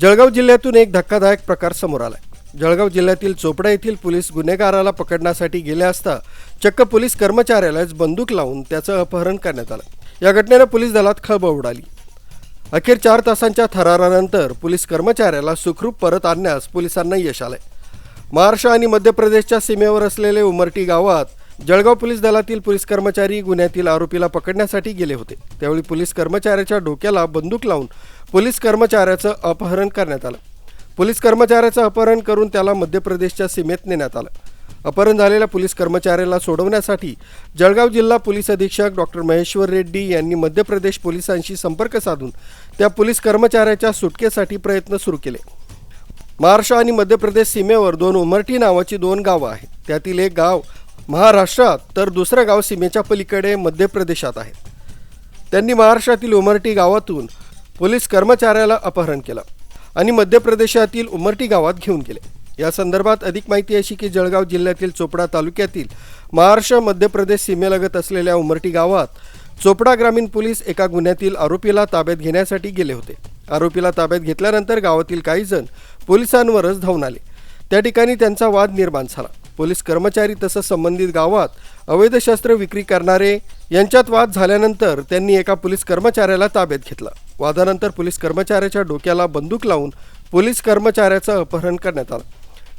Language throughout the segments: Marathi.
जळगाव जिल्ह्यातून एक धक्कादायक प्रकार समोर आलाय. जळगाव जिल्ह्यातील चोपडा येथील पोलीस गुन्हेगाराला पकडण्यासाठी गेले असता चक्क पोलीस कर्मचाऱ्यालाच बंदूक लावून त्याचं अपहरण करण्यात आलं. या घटनेनं पोलीस दलात खळबळ उडाली. अखेर चार तासांच्या थरारानंतर पोलीस कर्मचाऱ्याला सुखरूप परत आणण्यास पोलिसांना यश आलंय. महाराष्ट्र आणि मध्य प्रदेशच्या सीमेवर असलेले उमरटी गावात जळगाव पोलीस दलातील पोलीस कर्मचारी गुन्ह्यातील आरोपीला पकडण्यासाठी गेले होते. त्यावेळी पोलीस कर्मचाऱ्याच्या डोक्याला बंदूक लावून पोलीस कर्मचाऱ्याचं अपहरण करण्यात आलं. पोलीस कर्मचाऱ्याचं अपहरण करून त्याला मध्य प्रदेशच्या सीमेत नेण्यात आलं. अपहरण झालेल्या पोलीस कर्मचाऱ्याला सोडवण्यासाठी जळगाव जिल्हा पोलीस अधीक्षक डॉक्टर महेश्वर रेड्डी यांनी मध्य प्रदेश पोलिसांशी संपर्क साधून त्या पोलीस कर्मचाऱ्याच्या सुटकेसाठी प्रयत्न सुरू केले. महाराष्ट्र आणि मध्य प्रदेश सीमेवर दोन उमरटी नावाची दोन गावं आहेत. त्यातील एक गाव महाराष्ट्रात तर दुसरं गाव सीमेच्या पलीकडे मध्य प्रदेशात आहे. त्यांनी महाराष्ट्रातील उमरटी गावातून पोलीस कर्मचाऱ्याला अपहरण केलं आणि मध्य प्रदेशातील उमरटी गावात घेऊन गेले. या संदर्भात अधिक माहिती अशी की जळगाव जिल्ह्यातील चोपडा तालुक्यातील महाराष्ट्र मध्य प्रदेश सीमेलगत असलेल्या उमरटी गावात चोपडा ग्रामीण पोलीस एका गुन्ह्यातील आरोपीला ताब्यात घेण्यासाठी गेले होते. आरोपीला ताब्यात घेतल्यानंतर गावातील काही जण पोलिसांवरच धावून आले. त्या ठिकाणी त्यांचा वाद निर्माण झाला. पोलीस कर्मचारी तसंच संबंधित गावात अवैध शस्त्र विक्री करणारे यांच्यात वाद झाल्यानंतर त्यांनी एका पोलीस कर्मचाऱ्याला ताब्यात घेतलं. वादानंतर पोलीस कर्मचाऱ्याच्या डोक्याला बंदूक लावून पोलीस कर्मचाऱ्याचं अपहरण करण्यात आलं.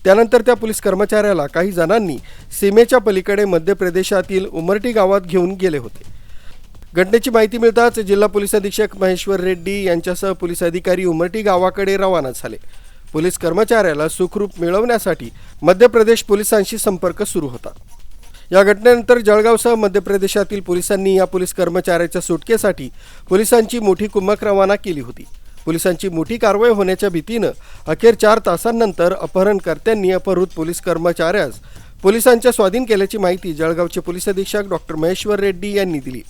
त्यानंतर त्या पोलीस कर्मचाऱ्याला काही जणांनी सीमेच्या पलीकडे मध्य प्रदेशातील उमरटी गावात घेऊन गेले होते. घटनेची माहिती मिळताच जिल्हा पोलीस अधीक्षक महेश्वर रेड्डी यांच्यासह पोलीस अधिकारी उमरटी गावाकडे रवाना झाले. पोलीस कर्मचाऱ्याला सुखरूप मिळवण्यासाठी मध्य प्रदेश पोलिसांशी संपर्क सुरू होता. या घटनेनंतर जळगावसह मध्य प्रदेशातील पोलिसांनी या पोलीस कर्मचाऱ्याच्या सुटकेसाठी पोलिसांची मोठी कुमक रवाना केली होती. पोलिसांची मोठी कारवाई होण्याच्या भीतीनं अखेर चार तासांनंतर अपहरणकर्त्यांनी अपहृत पोलीस कर्मचाऱ्यास पोलिसांच्या स्वाधीन केल्याची माहिती जळगावचे पोलीस अधीक्षक डॉक्टर महेश्वर रेड्डी यांनी दिली.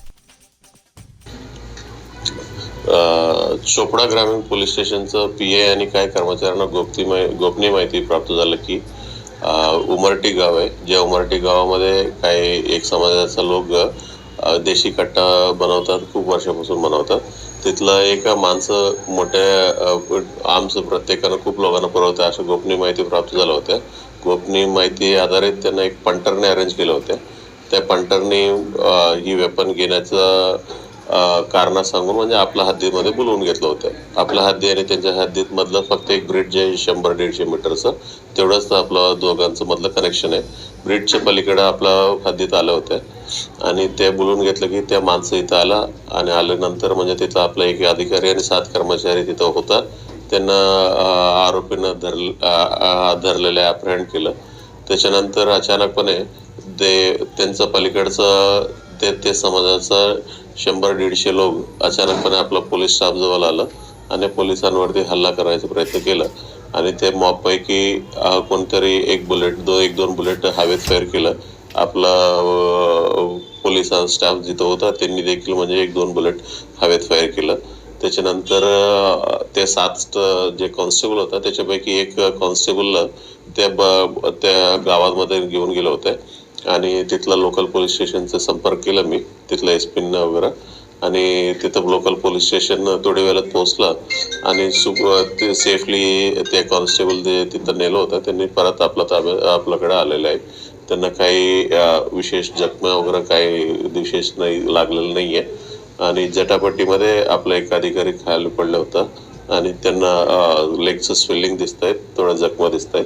चोपडा ग्रामीण पोलीस स्टेशनचं पी ए आणि काही कर्मचाऱ्यांना गोपती माहि गोपनीय माहिती प्राप्त झालं की उमरटी गाव आहे. ज्या उमरटी गावामध्ये काही एक समाजाचा लोक देशी कट्टा बनवतात खूप वर्षापासून बनवतात. तिथलं एक माणसं मोठ्या आमचं प्रत्येकानं खूप लोकांना पुरवतं अशा गोपनीय माहिती प्राप्त झाल्या होत्या. गोपनीय माहिती आधारित त्यांना एक पंटरने अरेंज केलं होत्या त्या पंटरने ही वेपन घेण्याचं कारणा सांगून म्हणजे आपल्या हद्दीमध्ये बोलवून घेतलं होतं. आपल्या हद्दी आणि त्यांच्या हद्दीत मधलं फक्त एक ब्रिज आहे शंभर दीडशे मीटरचं तेवढंच आपलं दोघांचं मधलं कनेक्शन आहे. ब्रिजच्या पलीकडे आपलं हद्दीत आलं होतं. आणि ते बोलून घेतलं की त्या माणसं इथं आला आणि आल्यानंतर म्हणजे तिथं आपला एक अधिकारी आणि सात कर्मचारी तिथं होता. त्यांना आरोपीनं धर धरलेलं ॲप्रहेंड केलं. त्याच्यानंतर अचानकपणे ते त्यांचं पलीकडचं ते ते समाजाचं शंभर दीडशे लोक अचानकपणे आपलं पोलीस स्टाफ जवळ आलं आणि पोलिसांवरती हल्ला करायचा प्रयत्न केला. आणि ते मॉपपैकी कोणतरी एक बुलेट दो एक दोन बुलेट हवेत फायर केलं. आपला पोलिसां स्टाफ जिथं होता त्यांनी देखील म्हणजे एक दोन बुलेट हवेत फायर केलं. त्याच्यानंतर ते सात जे कॉन्स्टेबल होता त्याच्यापैकी एक कॉन्स्टेबलला त्या ब त्या गावामध्ये घेऊन गेलं होतं. आणि तिथला लोकल पोलीस स्टेशनचा संपर्क केला मी तिथल्या एस पींना वगैरे. आणि तिथं लोकल पोलीस स्टेशन थोड्या वेळात पोहोचलं. आणि सु ते सेफली ते कॉन्स्टेबल जे तिथं नेलं होतं त्यांनी परत आपला ताब्या आपल्याकडे आलेलं आहे त्यांना काही विशेष जखमा वगैरे काही विशेष नाही लागलेलं नाही आहे आणि जटापट्टीमध्ये आपला एक अधिकारी खाली पडला होता. आणि त्यांना लेगचं स्वेलिंग दिसत आहेत थोड्या जखमा दिसत आहेत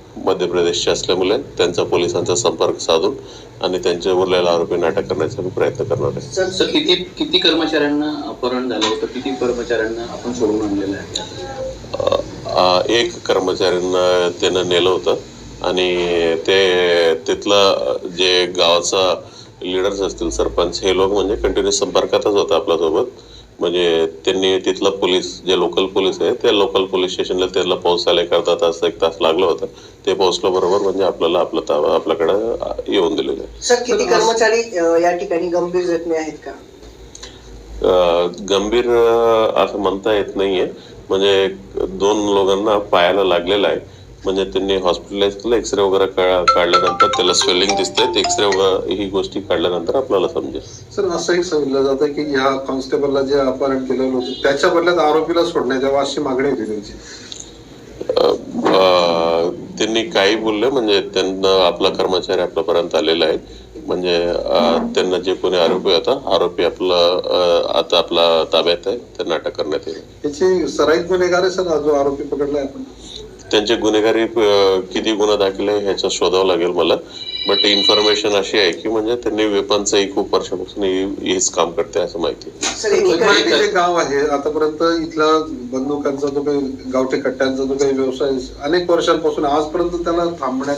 मध्य प्रदेशची असल्यामुळे त्यांचा पोलिसांचा संपर्क साधून आणि त्यांच्या उरलेल्या आरोपींना अटक करण्याचा प्रयत्न करणार आहे. सर किती किती कर्मचाऱ्यांना अपहरण झालं होतं? किती कर्मचाऱ्यांना आपण सोडून आणलेलं आहे? एक कर्मचाऱ्यांना त्यानं नेलं होतं आणि ते तिथलं जे गावाचा लिडर्स असतील सरपंच हे लोक म्हणजे कंटिन्यू संपर्कातच होतं आपल्यासोबत. म्हणजे त्यांनी तिथलं पोलीस जे लोकल पोलीस आहे ते लोकल पोलीस स्टेशनला त्याला पोहोचायला एक अर्धा तास एक तास लागलं होतं. ते पोहोचलं बरोबर म्हणजे आपल्याला आपलं ताबा आपल्याकडं येऊन दिलेलं आहे सर किती कर्मचारी या ठिकाणी गंभीर जखमी आहेत का? गंभीर असं म्हणता येत नाहीये. म्हणजे दोन लोकांना पायाला लागलेलं आहे. म्हणजे त्यांनी हॉस्पिटलाइज केलं एक्सरे वगैरे काढल्यानंतर त्याला स्वेलिंग दिसतंय. एक्सरे वगैरे ही गोष्टी काढल्यानंतर आपल्याला समजेल. सर असंही सांगितलं जातं की ह्या कॉन्स्टेबलला जे अपहरण केलेलं होतं त्याच्या बदल्यात आरोपीला सोडण्यात यावं अशी मागणी होती त्यांची. त्यांनी काही बोलले म्हणजे त्यांना आपला कर्मचारी आपल्यापर्यंत आलेला आहे. म्हणजे त्यांना जे कोणी आरोपी होता आरोपी आपला आता आपला ताब्यात आहे त्यांना अटक करण्यात येईल. याची सराईत गुन्हेगार आहे सर जो आरोपी पकडलाय आपण. त्यांचे गुन्हेगारी किती गुन्हा दाखल आहे ह्याचं शोधावं लागेल मला. बट इन्फॉर्मेशन अशी आहे की म्हणजे त्यांनी वेपनचंही खूप वर्षापासून हेच काम करते असं माहिती गाव आहे आतापर्यंत इथला बंदुकांचा जो काही गावठी कट्ट्यांचा जो काही व्यवसाय अनेक वर्षांपासून आजपर्यंत त्याला थांबण्यात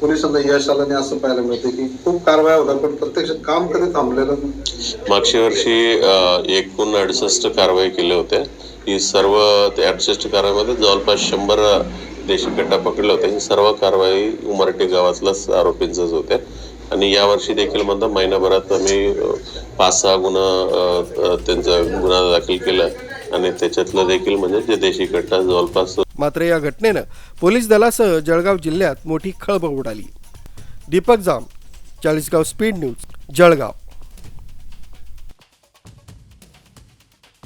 पोलिसांना यश आलं नाही असं पाहायला मिळते. की खूप कारवाया होतात पण प्रत्यक्षात काम कधी थांबलेलं नाही. मागच्या वर्षी एकूण अडुसष्ट कारवाई केल्या होत्या. ही सर्व ते ॲडजस्ट कारवाईमध्ये जवळपास शंभर देशी कट्टा पकडले होते. ही सर्व कारवाई उमरटे गावातल्याच आरोपींचाच होत्या. आणि यावर्षी देखील म्हणतात महिनाभरात आम्ही पाच सहा गुन्हा त्यांचा गुन्हा दाखल केला. आणि त्याच्यातलं देखील म्हणजे जे देशी कट्टा जवळपास मात्र या घटनेनं पोलीस दलासह जळगाव जिल्ह्यात मोठी खळबळ उडाली. Deepak Jam Chalisgaon speed news Jalgaon.